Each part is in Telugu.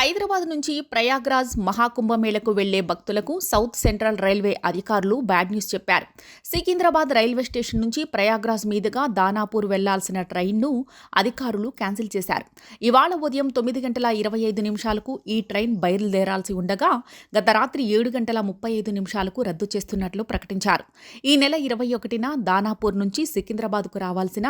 హైదరాబాద్ నుంచి ప్రయాగ్రాజ్ మహాకుంభమేళకు వెళ్ళే భక్తులకు సౌత్ సెంట్రల్ రైల్వే అధికారులు బ్యాడ్ న్యూస్ చెప్పారు. సికింద్రాబాద్ రైల్వే స్టేషన్ నుంచి ప్రయాగ్రాజ్ మీదుగా దానాపూర్ వెళ్ళాల్సిన ట్రైన్ను అధికారులు క్యాన్సిల్ చేశారు. ఇవాళ ఉదయం తొమ్మిది గంటల ఇరవై ఐదు నిమిషాలకు ఈ ట్రైన్ బయలుదేరాల్సి ఉండగా గత రాత్రి ఏడు గంటల ముప్పై ఐదు నిమిషాలకు రద్దు చేస్తున్నట్లు ప్రకటించారు. ఈ నెల ఇరవై ఒకటిన దానాపూర్ నుంచి సికింద్రాబాద్కు రావాల్సిన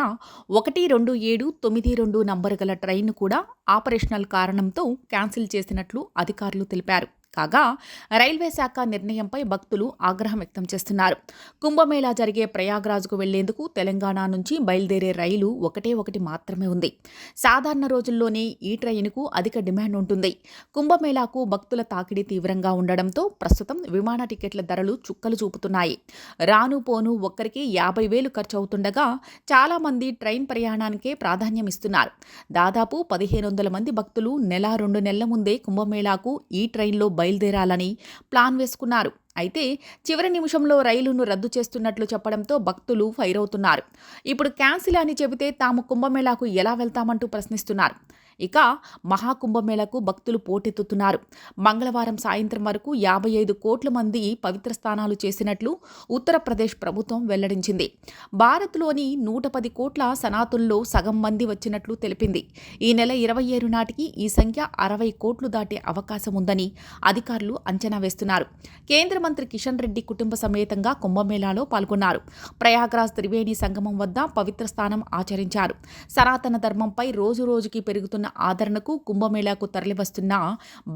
ఒకటి రెండు ఏడు తొమ్మిది రెండు నంబరు గల ట్రైన్ కూడా ఆపరేషనల్ కారణంతో క్యాన్సిల్ చేసినట్లు అధికారులు తెలిపారు. కాగా రైల్వే శాఖ నిర్ణయంపై భక్తులు ఆగ్రహం వ్యక్తం చేస్తున్నారు. కుంభమేళా జరిగే ప్రయాగ్రాజ్కు వెళ్ళేందుకు తెలంగాణ నుంచి బయలుదేరే రైలు ఒకటే ఒకటి మాత్రమే ఉంది. సాధారణ రోజుల్లోనే ఈ ట్రైన్కు అధిక డిమాండ్ ఉంటుంది. కుంభమేళాకు భక్తుల తాకిడి తీవ్రంగా ఉండడంతో ప్రస్తుతం విమాన టికెట్ల ధరలు చుక్కలు చూపుతున్నాయి. రాను పోను ఒక్కరికి యాభై వేలు ఖర్చు అవుతుండగా చాలామంది ట్రైన్ ప్రయాణానికే ప్రాధాన్యం ఇస్తున్నారు. దాదాపు పదిహేను వందల మంది భక్తులు నెల రెండు నెలల ముందే కుంభమేళాకు ఈ ట్రైన్లో బయలుదేరాలని ప్లాన్ వేసుకున్నారు. అయితే చివరి నిమిషంలో రైలును రద్దు చేస్తున్నట్లు చెప్పడంతో భక్తులు ఫైర్ అవుతున్నారు. ఇప్పుడు క్యాన్సిల్ అని చెబితే తాము కుంభమేళాకు ఎలా వెళ్తామంటూ ప్రశ్నిస్తున్నారు. ఇక మహాకుంభమేళకు భక్తులు పోటెత్తుతున్నారు. మంగళవారం సాయంత్రం వరకు యాభై ఐదు కోట్ల మంది పవిత్ర స్నానాలు చేసినట్లు ఉత్తరప్రదేశ్ ప్రభుత్వం వెల్లడించింది. భారత్లోని నూట పది కోట్ల సనాతుల్లో సగం మంది వచ్చినట్లు తెలిపింది. ఈ నెల ఇరవై ఏడు నాటికి ఈ సంఖ్య అరవై కోట్లు దాటే అవకాశం ఉందని అధికారులు అంచనా వేస్తున్నారు. కేంద్ర మంత్రి కిషన్ రెడ్డి కుటుంబ సమేతంగా కుంభమేళాలో పాల్గొన్నారు. ప్రయాగ్రాజ్ త్రివేణి సంగమం వద్ద పవిత్ర స్థానం ఆచరించారు. సనాతన ధర్మంపై రోజు రోజుకి పెరుగుతున్న ఆదరణకు కుంభమేళాకు తరలివస్తున్న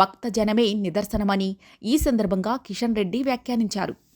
భక్తజనమే నిదర్శనమని ఈ సందర్భంగా కిషన్ రెడ్డి వ్యాఖ్యానించారు.